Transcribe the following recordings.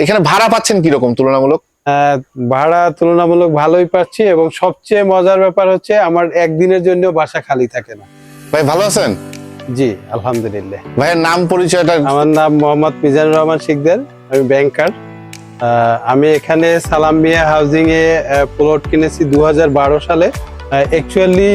এখানে ভাড়া পাচ্ছেন কীরকম তুলনামূলক? ভাড়া তুলনামূলক ভালোই পাচ্ছি এবং সবচেয়ে মজার ব্যাপার হচ্ছে আমার একদিনের জন্য বাসা খালি থাকে না। ভাই ভালো আছেন? জি আলহামদুলিল্লাহ। ভাইয়ের নাম পরিচয়টা আমার নাম মোহাম্মদ মিজানুর রহমান শিকদার আমি ব্যাংকার। আমি এখানে সালাম মিয়া হাউজিং এ প্লট কিনেছি দু হাজার বারো সালে। অ্যাকচুয়ালি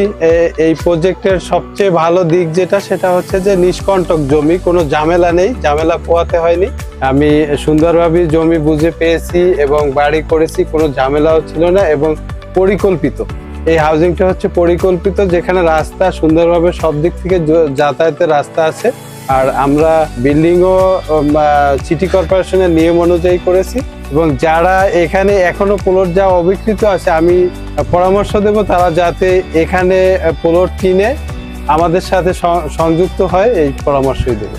এই প্রজেক্টের সবচেয়ে ভালো দিক যেটা, সেটা হচ্ছে যে নিষ্কণ্টক জমি, কোনো ঝামেলা নেই, ঝামেলা পোয়াতে হয়নি। আমি সুন্দরভাবে জমি বুঝে পেয়েছি এবং বাড়ি করেছি, কোনো ঝামেলাও ছিল না এবং পরিকল্পিত। এই হাউজিংটা হচ্ছে পরিকল্পিত যেখানে রাস্তা সুন্দরভাবে সব দিক থেকে যাতায়াতের রাস্তা আছে। আর আমরা বিল্ডিংও সিটি কর্পোরেশনের নিয়ম অনুযায়ী করেছি। এবং যারা এখানে এখনও প্লট যা অবিকৃত আছে আমি পরামর্শ দেব তারা যাতে এখানে প্লট কিনে আমাদের সাথে সংযুক্ত হয় এই পরামর্শই দেবো।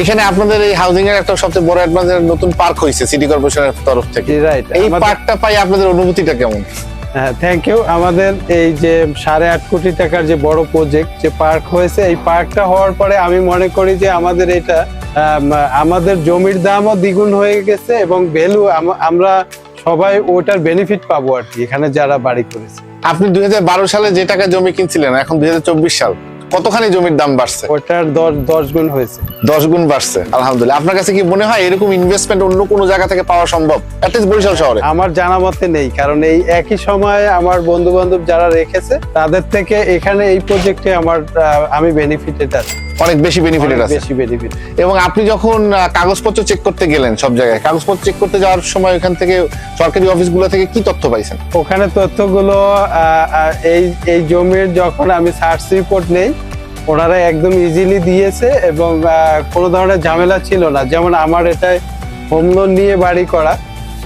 এখানে আপনাদের এই হাউজিং এর একটা সবচেয়ে বড় অ্যাডভান্স নতুন পার্ক হয়েছে সিটি কর্পোরেশনের তরফ থেকে। এই পার্কটা পাই আপনাদের অনুভূতিটা কেমন? থ্যাংক ইউ আমাদের এই যে সাড়ে আট কোটি টাকার যে বড় প্রজেক্ট যে পার্ক হয়েছে এই পার্কটা হওয়ার পরে আমি মনে করি যে আমাদের এটা আম, আমাদের জমির দামও দ্বিগুণ হয়ে গেছে এবং ভ্যালু আমরা সবাই ওটার বেনিফিট পাবো আর কি এখানে যারা বাড়ি করেছে। আপনি দুই হাজার বারো সালে যে টাকা জমি কিনছিলেন এখন দুই হাজার চব্বিশ সাল। কতখানি জমির দাম বাড়ছে? ওটার দশ দশ গুণ হয়েছে। দশ গুণ বাড়ছে আলহামদুলিল্লাহ। আপনার কাছে কি মনে হয় এরকম ইনভেস্টমেন্ট অন্য কোনো জায়গা থেকে পাওয়া সম্ভব? অ্যাটলিস্ট বরিশাল শহরে। আমার জানা মতে নেই কারণ এই একই সময়ে আমার বন্ধু বান্ধব যারা রেখেছে তাদের থেকে এখানে এই প্রজেক্টে আমার আমি বেনিফিটেড আছি অনেক বেশি বেনিফিটেড অনেক আছে। বেশি বেনিফিট এবং আপনি যখন কাগজপত্র চেক করতে গেলেন সব জায়গায় কাগজপত্র চেক করতে যাওয়ার সময় ওখান থেকে সরকারি অফিসগুলো থেকে কি তথ্য পাইছেন? ওখানে তথ্যগুলো এই এই জমির যখন আমি সার্চ রিপোর্ট নেই ওনারা একদম ইজিলি দিয়েছে এবং কোনো ধরনের ঝামেলা ছিল না। যেমন আমার এটাই হোম লোন নিয়ে বাড়ি করা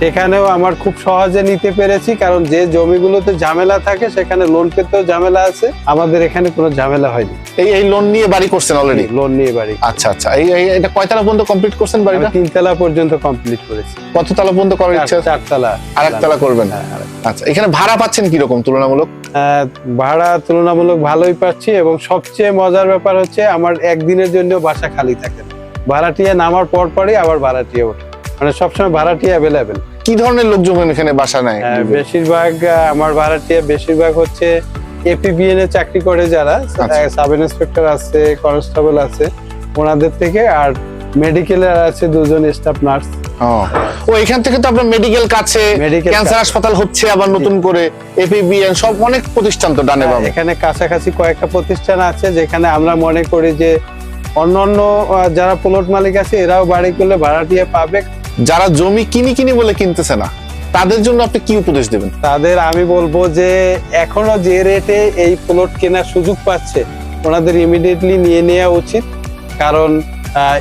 সেখানেও আমার খুব সহজে নিতে পেরেছি কারণ যে জমিগুলোতে ঝামেলা থাকে সেখানে লোন পেতেও ঝামেলা আছে। আমাদের এখানে কোনো ঝামেলা হয়নি। এই এই লোন নিয়ে বাড়ি করছেন অলরেডি লোন নিয়ে বাড়ি আচ্ছা আচ্ছা। এই এটা কয়তলা পর্যন্ত কমপ্লিট করছেন বাড়িটা? তিনতলা পর্যন্ত কমপ্লিট করেছি। কত তলা পর্যন্ত করার ইচ্ছা চার- চারতলা। আর একতলা করবেন। হ্যাঁ, আচ্ছা এখানে ভাড়া পাচ্ছেন কীরকম তুলনামূলক? আহ, ভাড়া তুলনামূলক ভালোই পাচ্ছি এবং সবচেয়ে মজার ব্যাপার হচ্ছে আমার একদিনের জন্য বাসা খালি থাকে ভাড়াটিয়া নামার পর পরই আবার ভাড়াটিয়া ওঠে। মানে সবসময় ভাড়াটি অ্যাভেলেবেল কি ধরনের লোকজন এখানে বাসা নেয়? বেশিরভাগ আমার ভাড়াটিয়া বেশিরভাগ হচ্ছে এপিবিএন এ চাকরি করে যারা। আচ্ছা। সাব ইন্সপেক্টর আছে কনস্টেবল আছে। ওনাদের থেকে আর মেডিকেলের আছে দুজন স্টাফ নার্স ও। এখান থেকে তো আপনার মেডিকেল কাছে ক্যান্সার হাসপাতাল হচ্ছে আবার নতুন করে এপিবিএন সব অনেক প্রতিষ্ঠান তো ডানে বামে। এখানে কাছাকাছি কয়েকটা প্রতিষ্ঠান আছে যেখানে আমরা মনে করি যে অন্যান্য যারা প্লট মালিক আছে এরাও বাড়ি করলে ভাড়াটিয়া পাবে। যারা জমি কিনি কিনি বলে কিনতেছে না, তাদের জন্য আপনি কি উপদেশ দেবেন? তাদের আমি বলব যে, এখনও যে রেটে এই প্লট কেনার সুযোগ পাচ্ছে, ওনাদের ইমিডিয়েটলি নিয়ে নেওয়া উচিত। কারণ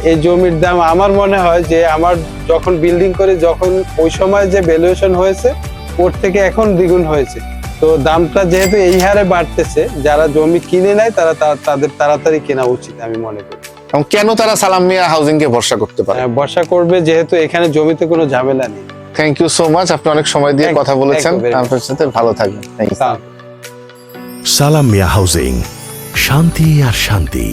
এই জমির দাম আমার মনে হয় যে, আমার যখন বিল্ডিং করে, যখন ওই সময় যে ভ্যালুয়েশন হয়েছে, ওর থেকে এখন দ্বিগুণ হয়েছে। তো দামটা যেহেতু এই হারে বাড়তেছে, যারা জমি কিনে নেয় তারা তাদের তাড়াতাড়ি কেনা উচিত, আমি মনে করি। এবং কেন তারা সালাম মিয়া হাউজিং কে ভরসা করতে পারে? ভরসা বর্ষা করবে যেহেতু এখানে জমিতে কোনো ঝামেলা নেই। থ্যাংক ইউ সো মাচ আপনি অনেক সময় দিয়ে কথা বলেছেন. আপনার সাথে ভালো থাকবেন। থ্যাংক ইউ সালাম। মিয়া হাউজিং শান্তি আর শান্তি।